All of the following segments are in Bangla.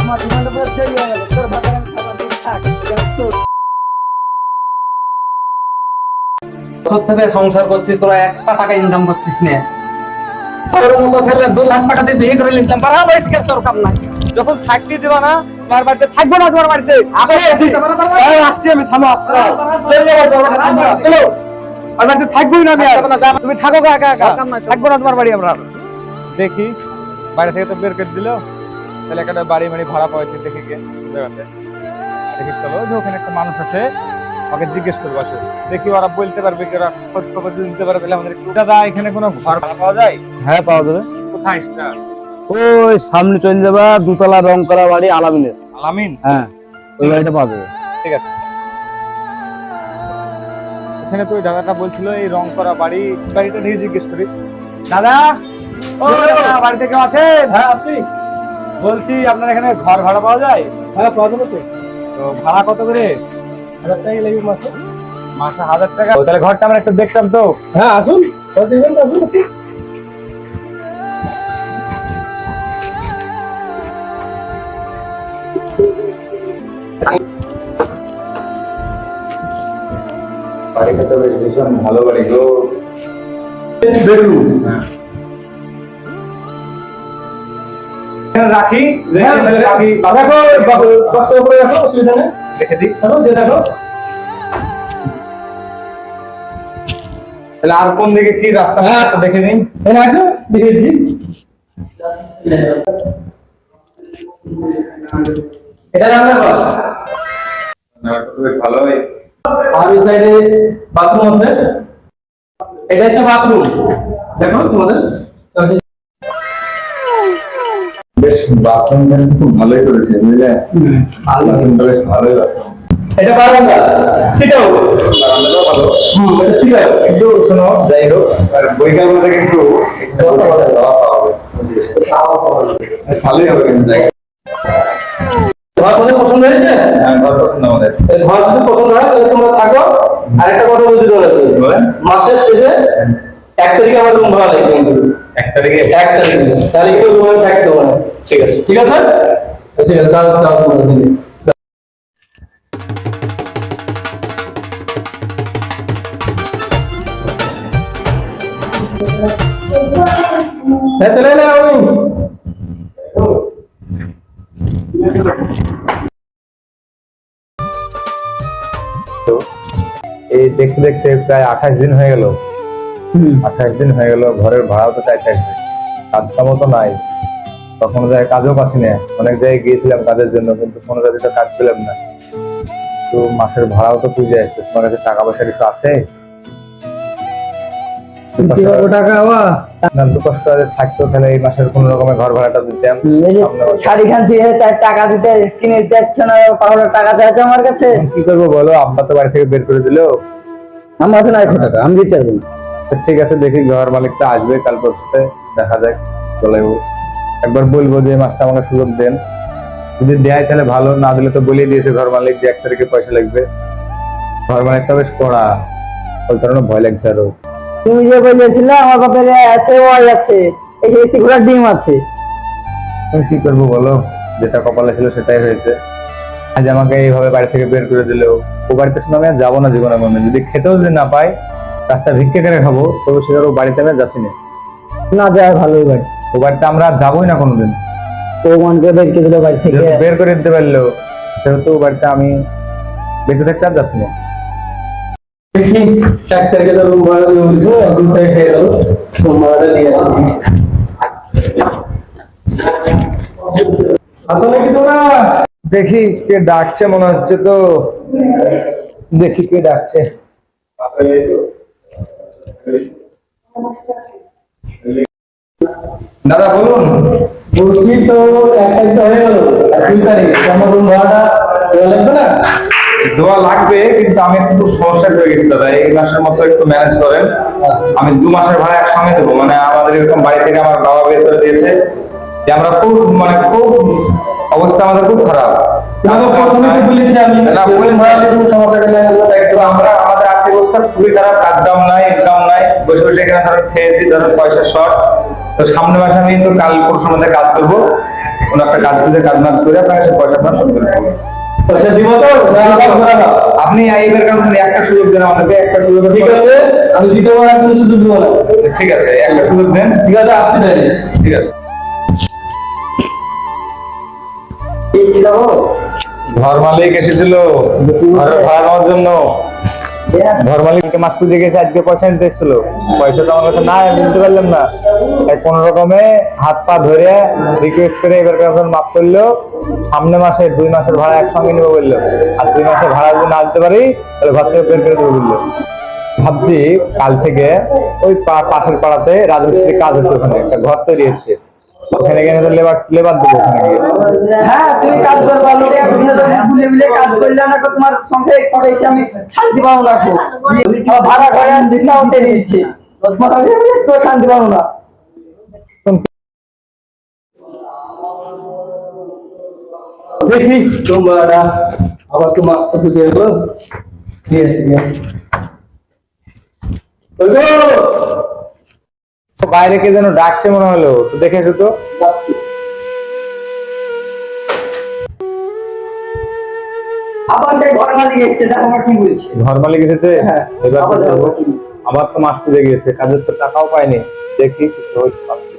আমার জীবনটা পুরো চলে গেল তোর ভাতার আমি খাবার দিয়ে থাক বছর থেকে সংসার করছিস তোরা একটা টাকা ইনকাম করছিস না। তোর মতো ছেলে দু লাখ টাকা দিয়ে বিয়ে করে তোর কাম নাই। যখন থাকতে দেবা না তোমার বাড়িতে থাকব না তোমার বাড়িতে। আসছি আমি থামো চলে আমার বাড়িতে থাকবোই না। তুমি থাকো একা একা। থাকব না তোমার বাড়ি আমরা। দেখি বাড়ি থেকে তো বের করে দিল। তাহলে একটা বাড়ি মাড়ি ভাড়া পাওয়াছি দেখি গে জায়গাতে। দেখি চলো যে ওখানে একটা মানুষ আছে ওকে জিজ্ঞেস করব আসো। দেখি ওরা বলতে পারবে কি ওরা খোঁজ খবর দিতে পারবে তাহলে আমাদের দাদা এখানে কোনো ঘর ভাড়া পাওয়া যায়? হ্যাঁ পাওয়া যাবে। কোথায় ওই সামনে চলে যাবা দুতলা রং করা বাড়ি আলামিনের। আলামিন? হ্যাঁ ওই বাড়িটা পাওয়া যাবে। ঠিক আছে। এখানে তো ওই দাদাটা বলছিল এই রং করা বাড়ি বাড়িটা নিয়ে জিজ্ঞেস করি। দাদা? ও বাড়িতে কেউ আছেন? হ্যাঁ আছি। বলছি আপনার এখানে ঘর ভাড়া পাওয়া যায়? হ্যাঁ পাওয়া যাবে তো। ভাড়া কত করে? হাজার টাকা লাগবে মাসে। মাসে হাজার টাকা। ও, তাহলে ঘরটা আমরা একটু দেখতাম তো। হ্যাঁ আসুন। আসুন। বাড়িটা তো বেশ ভীষণ ভালো বাড়ি গো। রেখে হ্যাঁ, রাখি দেখো বক্সের উপরে রাখো অসুবিধা নেই। রেখে দিই। দেখো যে দেখো। তাহলে আর কোন দিকে কি রাস্তা হ্যাঁ। দেখে নিন দেখেছি এটা ভালোই আর ওই সাইডে বাথরুম আছে। এটা হচ্ছে বাথরুম দেখো তোমাদের। বেশ বাথরুমটা খুব ভালোই করেছে বুঝলে? ভালোই বাথরুম এটা বারান্দা সিটাও বারান্দাটাও ভালো। হুম এটা সিটাও কিন্তু শোনো যাই হোক আর বৈকাল থেকে একটু দোসা পাওয়া যাবে। খাওয়া পাওয়া হবে। বেশ ভালোই হবে কিন্তু জায়গা ঘর তোমাদের পছন্দ হয়েছে? হ্যাঁ, ঘর পছন্দ আমাদের। ঘর যদি পছন্দ হয় তাহলে তোমরা থাকো। আরেকটা কথা বলছি মাসের শেষে এক তারিখে আমার রুম ভাড়া লাগবে কিন্তু এক তারিখে? এক তারিখে। তাহলে কিন্তু রুমে থাকতে দেবো না ঠিক আছে। ঠিক আছে? ঠিক আছে। তাহলে তাহলে তোমাদের দিন হ্যাঁ চলে এলাম আমি এই দেখতে দেখতে প্রায় আঠাশ দিন হয়ে গেল। আঠাশ দিন হয়ে গেল ঘরের ভাড়াও তো চাই থাকবে কাজ কামও তো নাই। তখন যায় কাজও পাচ্ছি না। অনেক জায়গায় গিয়েছিলাম কাজের জন্য কিন্তু কোনো জায়গায় তো কাজ পেলাম না। তো মাসের ভাড়াও তো পুজো আসছে। তোমার কাছে টাকা পয়সা কিছু আছে? আবার দু কষ্ট করে থাকতো তাহলে এই মাসের কোন রকমের ঘর ভাড়াটা দিতাম। এই যে সামনে মাসে। শাড়ি খানছি টাকা দিতে কিনে দিচ্ছ না পাউডার টাকা চাইছে আমার কাছে। কি করব বলো? আব্বা তো বাড়ি থেকে বের করে দিলো। আমার কাছে নাই টাকা আমি দিতে পারব না। ঠিক আছে দেখি ঘর মালিকটা আসবে কাল পরশুতে দেখা যাক চলে। একবার বলব যে মাসটা আমাকে সুযোগ দেন। যদি দেয় তাহলে ভালো না দিলে তো বলে দিয়েছে ঘর মালিক যে এক তারিখে পয়সা লাগবে। ঘর মালিকটা বেশ কড়া ওই কারণে ভয় লাগছে আরও। তুমি যে বলেছিলে আমার বাপের আছে ওই আছে এই যে ঘোড়ার ডিম আছে। আমি কি করব বলো? যেটা কপালে ছিল সেটাই হয়েছে। আজ আমাকে এইভাবে বাড়ি থেকে বের করে দিলেও ও বাড়িতে শুনে আমি আর যাব না জীবনে মনে। যদি খেতেও যদি না পাই রাস্তা ভিক্ষে করে খাব তবে সেটা ও বাড়িতে আমি আর যাচ্ছি না। না যায় ভালোই বাড়ি ও বাড়িতে আমরা আর যাবোই না কোনোদিন। ও মনকে বেরকে দিল বাড়ি থেকে। বের করে দিতে পারল সেহেতু ও বাড়িতে আমি বেঁচে থাকতে আর যাচ্ছি না। দেখি এক তো রুম ভাড়া দিয়ে বলছে রুম থেকে খেয়ে গেল। রুম ভাড়াটা নিয়ে আসি। আসো নাকি তোমরা? দেখি কে ডাকছে মনে হচ্ছে তো। দেখি কে ডাকছে। দাদা বলুন বলছি তো এক তারিখ হয়ে গেল। দুই তারিখ আমার ভাড়াটা দেওয়া লাগবে না? দোয়া লাগবে কিন্তু আমি একটু সমস্যা হয়ে গেছি দাদা। এই মাসের মতো একটু ম্যানেজ করেন। আমি দু মাসের ভাড়া একসঙ্গে দেবো। মানে আমাদের এরকম বাড়ি থেকে আমার বাবা বের করে দিয়েছে যে আমরা খুব মানে খুব অবস্থা আমাদের খুব খারাপ। আমরা আমাদের আর্থিক অবস্থা খুবই খারাপ কাজ দাম নাই ইনকাম বসে বসে এখানে ধরো খেয়েছি ধরো পয়সা শর্ট। তো সামনে মাসে আমি কিন্তু কাল পরশুর মধ্যে কাজ করব। কোনো একটা কাজ খুঁজে কাজ মাজ করে আপনাকে সে পয়সা আপনার শোধ করে দেবো পয়সা দিব তো না আবার ঘোরা না? আপনি এইবার কারণে একটা সুযোগ দেন আমাকে একটা সুযোগ ঠিক আছে আমি দিতে পারব তুমি শুধু না। ঠিক আছে একটা সুযোগ দেন। ঠিক আছে আসছি তাহলে। ঠিক আছে। ঘর মালিক এসেছিল ঘরের ভাড়া নেওয়ার জন্য। মাছ খুঁজে গেছে, আজকে পয়সা নিতে এসেছিল পয়সা তো আমার কাছে দিতে পারলাম না। তাই কোন রকমে হাত পা ধরে রিকোয়েস্ট করে এবার মাফ করল সামনে মাসে, দুই মাসের ভাড়া একসঙ্গে নেব বলল। আর দুই মাসের ভাড়া যদি না দিতে পারি, তাহলে ঘর থেকে বের করে দেবো বলল। ভাবছি কাল থেকে ওই পাশের পাড়াতে রাজমিস্ত্রি কাজ হচ্ছে ওখানে, একটা ঘর তৈরি হচ্ছে। ওখানে গিয়ে লেবার লেবার দেবো হ্যাঁ তুমি কাজ করবা লোকে ভুলে ভুলে কাজ করলে না তোমার সংসারে পরে আমি শান্তি পাবো না গো। ভাড়া ঘরে আসছি তাও টেনে দিচ্ছি তো শান্তি পাবো না দেখি তোমরা আবার তো মাছ তো খুঁজে এলো ঠিক আছে! বাইরে কে যেন ডাকছে মনে হলো? তো দেখে এসো তো। আবার সেই ঘর মালিক এসছে দেখো আমার কি বলছে। ঘর মালিক এসেছে? হ্যাঁ, এবার আবার কি করব? দেখো কি বলছে। আবার তো মাস খুঁজে গিয়েছে কাজের তো টাকাও পাইনি দেখি কিছু হয়েছে পাচ্ছি।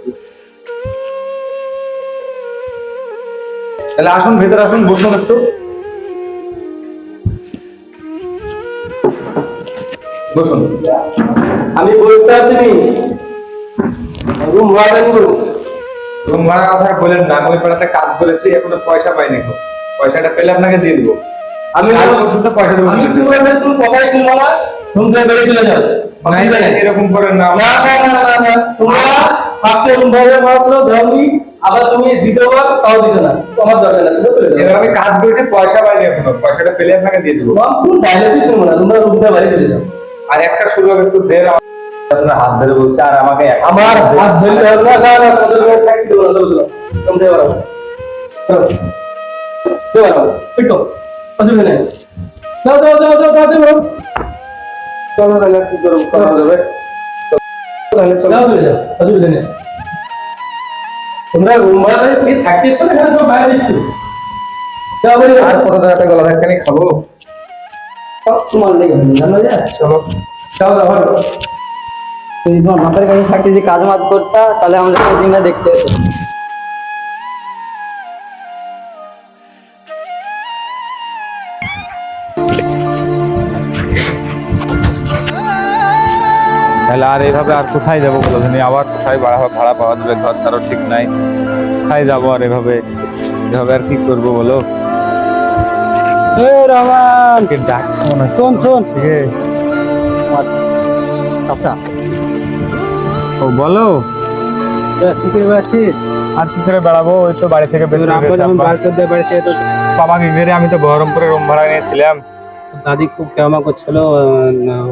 তাহলে আসুন ভেতরে আসুন বসুন একটু। বসুন। আমি বলতে আসিনি। রুম ভাড়া নিব রুম ভাড়ার কথা আর বলেন না আমি ওই পাড়াতে কাজ করেছি এখনও পয়সা পাইনি এখন। পয়সাটা পেলে আপনাকে দিয়ে দিবো। আমি পয়সা দেবো। আমি তুমি কথাই শুনব না। রুম থেকে বেরিয়ে চলে যাও। নাই, নাই, এরকম করেন না। না না না না না। তোমরা ফার্স্টে রুম ভাড়া মাসলো দাওনি। আবার তুমি দ্বিতীয়বার তাও দিছো না। তোমার দরকার না এবার আমি কাজ করেছি পয়সা পাইনি এখনও। পয়সাটা পেলে আপনাকে দিয়ে দিবো। কোন ডায়লগই শুনব না। তোমরা রুম থেকে বাইরে চলে যাও। আর একটা সুযোগ একটু দেন আপনার হাত ধরে বলছে আর আমাকে আমার হাত ধরতে হবে না না না তোমাদের ঘরে থাকতে দেবো না চলো চলো তোমরা এবার আসো চলো পিটো অসুবিধা নেই যাও যাও যাও যাও যাও যাও চলো তাহলে একটু জোর করা যাবে চলো চলে অসুবিধা নেই তোমরা রুম ভাড়া কি না এখানে তোমরা বাইরে দিচ্ছো আর কত টাকা গলা ভ্যাটখানি খাব তোমার লেগে? চলো ভালো যদি তোমার মাথার কাছে থাকতে যে কাজ মাজ করতা তাহলে আমাদের দিনটা দেখতে তাহলে আর এইভাবে আর কোথায় যাব বলো? তুমি আবার কোথায় ভাড়া ভাড়া পাওয়া যাবে? ঘর তারও ঠিক নাই। কোথায় যাব আর এভাবে? এভাবে আর কি করব বলো? রহমান! কে ডাকছে মনে হচ্ছে শোন শোন। কে? আচ্ছা। ও বলো। কি করে বেড়াচ্ছিস? আর কি করে বেড়াবো? ওই তো বাড়ি থেকে বের তো মেরে আমি তো বহরমপুরে রুম ভাড়া নিয়েছিলাম। দাদি খুব কেমন করছিল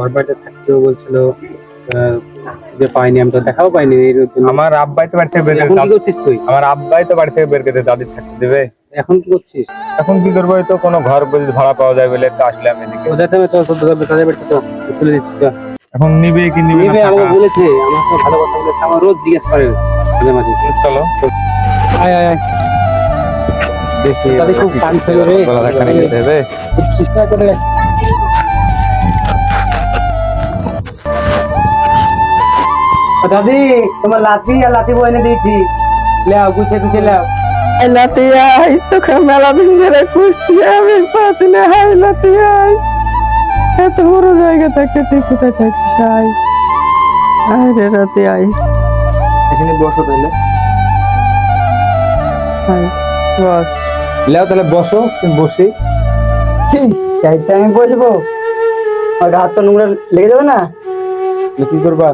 ওর বাড়িতে থাকতেও বলছিল যে পাইনি আমি তো দেখাও পাইনি আমার আব্বাই তো বাড়ি থেকে বের এখন কি করছিস তুই? আমার আব্বাই তো বাড়ি থেকে বের করে দাদি থাকতে দেবে। এখন কি করছিস? এখন কি করব? তো কোনো ঘর ভাড়া পাওয়া যায় বলে তো আসলাম এদিকে। ওদের তোর তোদের বাড়িতে চল তুলে দিচ্ছি। এখন নিবে কি নিবে না নিবে আমাকে বলেছে আমার তো ভালো কথা বলেছে আমার রোজ জিজ্ঞেস করে মাঝে মাঝে। চলো আয় আয় আয়। দেখি দাদি খুব কান ছিল রে গলা ধাক্কানি খেতে হবে বুঝছিস না করে। দাদি তোমার লাঠি আর লাঠি বই এনে দিয়েছি। লেও গুছিয়ে গুছিয়ে লেও। লাতিয়াই তোকে মেলা দিন ধরে খুঁজছি আমি পাচ্ছি না হাই লাতিয়াই এত বড় জায়গা থেকে তুই কোথায় থাকছিস আয় রে লাতিয়াই এখানে বসো তাহলে। আয় বস। লেও তাহলে বসো তুমি বসি। চাইতে আমি বসবো? হাত তো নোংরা লেগে যাবে না? কি করবা?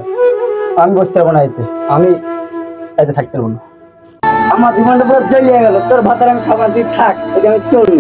আমি বসতে পারব না এতে। আমি এতে থাকতে পারব না। আমার জীবনটা পুরো জ্বলিয়ে গেল। তোর ভাতার আমি খাবার তুই থাক এতে আমি চলুন